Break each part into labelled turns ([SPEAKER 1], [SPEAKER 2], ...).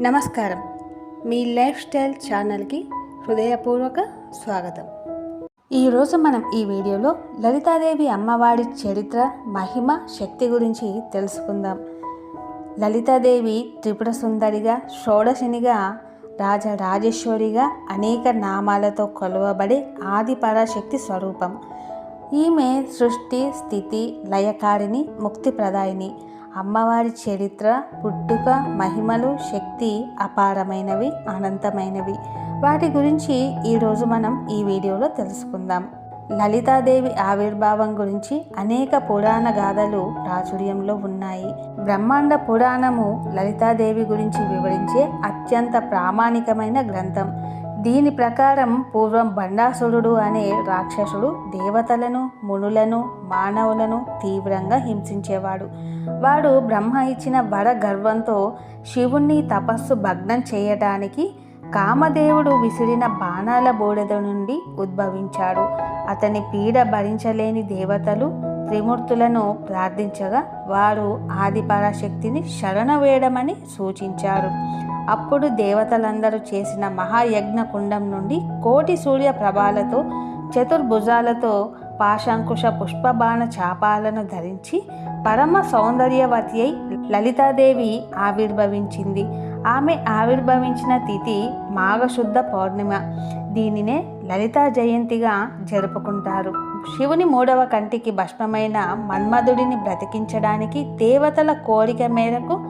[SPEAKER 1] నమస్కారం. మీ life style ఛానల్కి హృదయపూర్వక స్వాగతం. ఈరోజు మనం ఈ వీడియోలో లలితాదేవి అమ్మవారి చరిత్ర మహిమ శక్తి గురించి తెలుసుకుందాం. లలితాదేవి త్రిపుర సుందరిగా షోడశినిగా రాజ రాజేశ్వరిగా అనేక నామాలతో కొలవబడే ఆది పరాశక్తి స్వరూపం. ఈమె సృష్టి స్థితి లయకారిణి ముక్తిప్రదాయిని. అమ్మవారి చరిత్ర పుట్టుక మహిమలు శక్తి అపారమైనవి అనంతమైనవి. వాటి గురించి ఈరోజు మనం ఈ వీడియోలో తెలుసుకుందాం. లలితాదేవి ఆవిర్భావం గురించి అనేక పురాణ గాథలు ప్రాచుర్యంలో ఉన్నాయి. బ్రహ్మాండ పురాణము లలితాదేవి గురించి వివరించే అత్యంత ప్రామాణికమైన గ్రంథం. దీని ప్రకారం పూర్వం బండాసురుడు అనే రాక్షసుడు దేవతలను మునులను మానవులను తీవ్రంగా హింసించేవాడు. వాడు బ్రహ్మ ఇచ్చిన వర గర్వంతో శివుణ్ణి తపస్సు భగ్నం చేయటానికి కామదేవుడు విసిరిన బాణాల బూడిద నుండి ఉద్భవించాడు. అతని పీడ భరించలేని దేవతలు త్రిమూర్తులను ప్రార్థించగా వారు ఆదిపరాశక్తిని శరణ వేయడమని సూచించారు. అప్పుడు దేవతలందరూ చేసిన మహాయజ్ఞ కుండం నుండి కోటి సూర్య ప్రభాలతో చతుర్భుజాలతో పాశాంకుశ పుష్పబాణ చాపాలను ధరించి పరమ సౌందర్యవతి అయి లలితాదేవి ఆవిర్భవించింది. ఆమె ఆవిర్భవించిన తిథి మాఘశుద్ధ పౌర్ణిమ. దీనినే లలితా జయంతిగా జరుపుకుంటారు. శివుని మూడవ కంటికి భస్మమైన మన్మధుడిని బ్రతికించడానికి దేవతల కోరిక మేరకు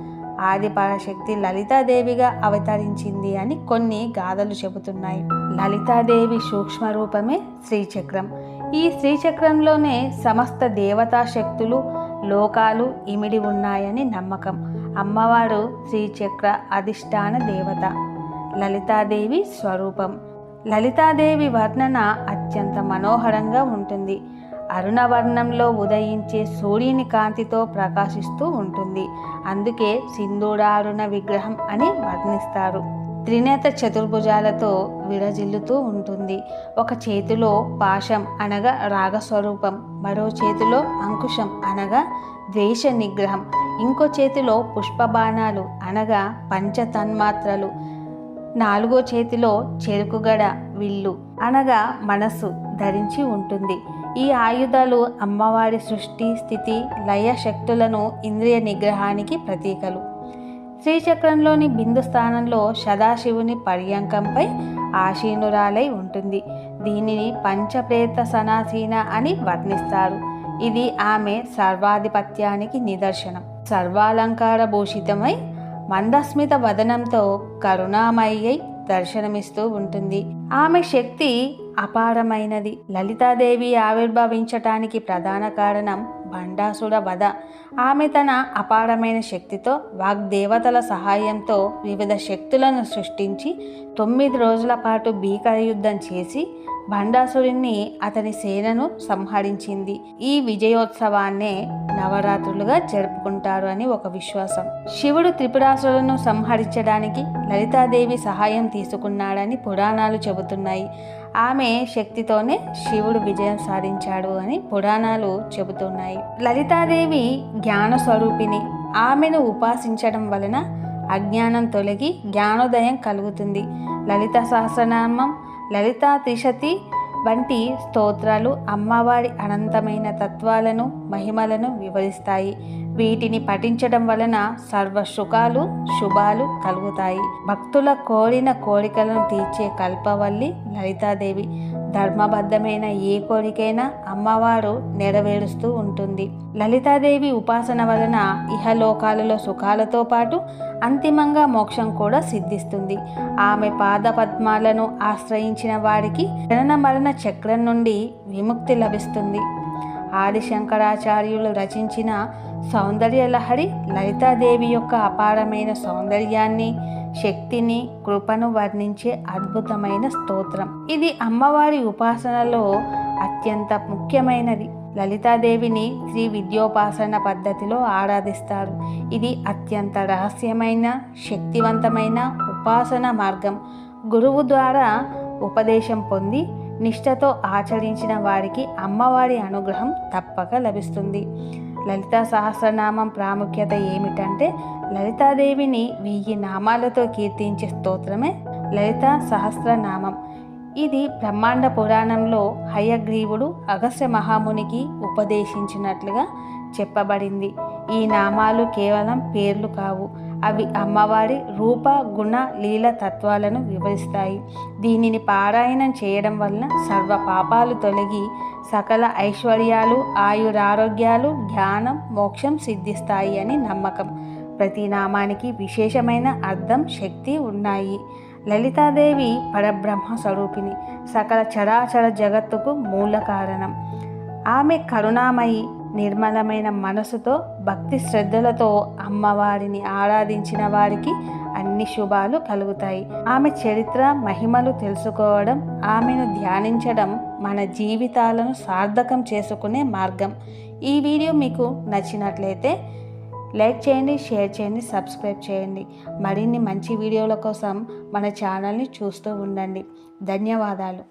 [SPEAKER 1] ఆదిపరాశక్తి లలితాదేవిగా అవతరించింది అని కొన్ని గాథలు చెబుతున్నాయి. లలితాదేవి సూక్ష్మ రూపమే శ్రీచక్రం. ఈ శ్రీచక్రంలోనే సమస్త దేవతా శక్తులు లోకాలు ఇమిడి ఉన్నాయని నమ్మకం. అమ్మవారు శ్రీచక్ర అధిష్టాన దేవత. లలితాదేవి స్వరూపం. లలితాదేవి వర్ణన అత్యంత మనోహరంగా ఉంటుంది. అరుణవర్ణంలో ఉదయించే సూర్యుని కాంతితో ప్రకాశిస్తూ ఉంటుంది. అందుకే సింధూడారుణ విగ్రహం అని వర్ణిస్తారు. త్రినేత చతుర్భుజాలతో విరజిల్లుతూ ఉంటుంది. ఒక చేతిలో పాశం అనగా రాగస్వరూపం మరో చేతిలో అంకుశం అనగా ద్వేష నిగ్రహం ఇంకో చేతిలో పుష్పబాణాలు అనగా పంచతన్మాత్రలు. నాలుగో చేతిలో చెరుకుగడ విల్లు అనగా మనసు ధరించి ఉంటుంది. ఈ ఆయుధాలు అమ్మవారి సృష్టి స్థితి లయ శక్తులను ఇంద్రియ నిగ్రహానికి ప్రతీకలు. శ్రీచక్రంలోని బిందు స్థానంలో సదాశివుని పర్యంకంపై ఆశీనురాలై ఉంటుంది. దీనిని పంచప్రేత సనాసీన అని వర్ణిస్తారు. ఇది ఆమె సర్వాధిపత్యానికి నిదర్శనం. సర్వాలంకార భూషితమై మందస్మిత వదనంతో కరుణామయ్యై దర్శనమిస్తూ ఉంటుంది. ఆమె శక్తి అపారమైనది. లలితాదేవి ఆవిర్భవించటానికి ప్రధాన కారణం భండాసుడ వధ. ఆమె తన అపారమైన శక్తితో వాగ్దేవతల సహాయంతో వివిధ శక్తులను సృష్టించి తొమ్మిది రోజుల పాటు భీకర యుద్ధం చేసి భండాసురుణ్ణి అతని సేనను సంహరించింది. ఈ విజయోత్సవాన్నే నవరాత్రులుగా జరుపుకుంటారు అని ఒక విశ్వాసం. శివుడు త్రిపురాసులను సంహరించడానికి లలితాదేవి సహాయం తీసుకున్నాడని పురాణాలు చెబుతున్నాయి. ఆమె శక్తితోనే శివుడు విజయం సాధించాడు అని పురాణాలు చెబుతున్నాయి. లలితాదేవి జ్ఞాన స్వరూపిణి ఆమెను ఉపాసించడం వలన అజ్ఞానం తొలగి జ్ఞానోదయం కలుగుతుంది. లలిత సహస్రనామం లలితా త్రిశతి వంటి స్తోత్రాలు అమ్మవారి అనంతమైన తత్వాలను మహిమలను వివరిస్తాయి. వీటిని పఠించడం వలన సర్వ సుఖాలు శుభాలు కలుగుతాయి. భక్తుల కోరిన కోరికలను తీర్చే కల్పవల్లి లలితాదేవి. ధర్మబద్ధమైన ఏ కోరికైనా అమ్మవారు నెరవేరుస్తూ ఉంటుంది. లలితాదేవి ఉపాసన వలన ఇహలోకాలలో సుఖాలతో పాటు అంతిమంగా మోక్షం కూడా సిద్ధిస్తుంది. ఆమె పాద పద్మాలను ఆశ్రయించిన వారికి జనన మరణ చక్రం నుండి విముక్తి లభిస్తుంది. ఆదిశంకరాచార్యులు రచించిన సౌందర్య లహరి లలితాదేవి యొక్క అపారమైన సౌందర్యాన్ని శక్తిని కృపను వర్ణించే అద్భుతమైన స్తోత్రం. ఇది అమ్మవారి ఉపాసనలో అత్యంత ముఖ్యమైనది. లలితాదేవిని శ్రీ విద్యోపాసన పద్ధతిలో ఆరాధిస్తారు. ఇది అత్యంత రహస్యమైన శక్తివంతమైన ఉపాసన మార్గం. గురువు ద్వారా ఉపదేశం పొంది నిష్ఠతో ఆచరించిన వారికి అమ్మవారి అనుగ్రహం తప్పక లభిస్తుంది. లలితా సహస్రనామం ప్రాముఖ్యత ఏమిటంటే లలితాదేవిని వెయ్యి నామాలతో కీర్తించే స్తోత్రమే లలితా సహస్రనామం. ఇది బ్రహ్మాండ పురాణంలో హయగ్రీవుడు అగస్త్య మహామునికి ఉపదేశించినట్లుగా చెప్పబడింది. ఈ నామాలు కేవలం పేర్లు కావు. అవి అమ్మవారి రూప గుణ లీల తత్వాలను వివరిస్తాయి. దీనిని పారాయణం చేయడం వలన సర్వ పాపాలు తొలగి సకల ఐశ్వర్యాలు ఆయురారోగ్యాలు జ్ఞానం మోక్షం సిద్ధిస్తాయి అని నమ్మకం. ప్రతి నామానికి విశేషమైన అర్థం శక్తి ఉన్నాయి. లలితాదేవి పరబ్రహ్మ స్వరూపిణి. సకల చరాచర జగత్తుకు మూల కారణం. ఆమె కరుణామయి నిర్మలమైన మనసుతో భక్తి శ్రద్ధలతో అమ్మవారిని ఆరాధించిన వారికి అన్ని శుభాలు కలుగుతాయి. ఆమె చరిత్ర మహిమలు తెలుసుకోవడం ఆమెను ధ్యానించడం మన జీవితాలను సార్థకం చేసుకునే మార్గం. ఈ వీడియో మీకు నచ్చినట్లయితే లైక్ చేయండి షేర్ చేయండి సబ్స్క్రైబ్ చేయండి. మరిన్ని మంచి వీడియోల కోసం మన ఛానల్ని చూస్తూ ఉండండి. ధన్యవాదాలు.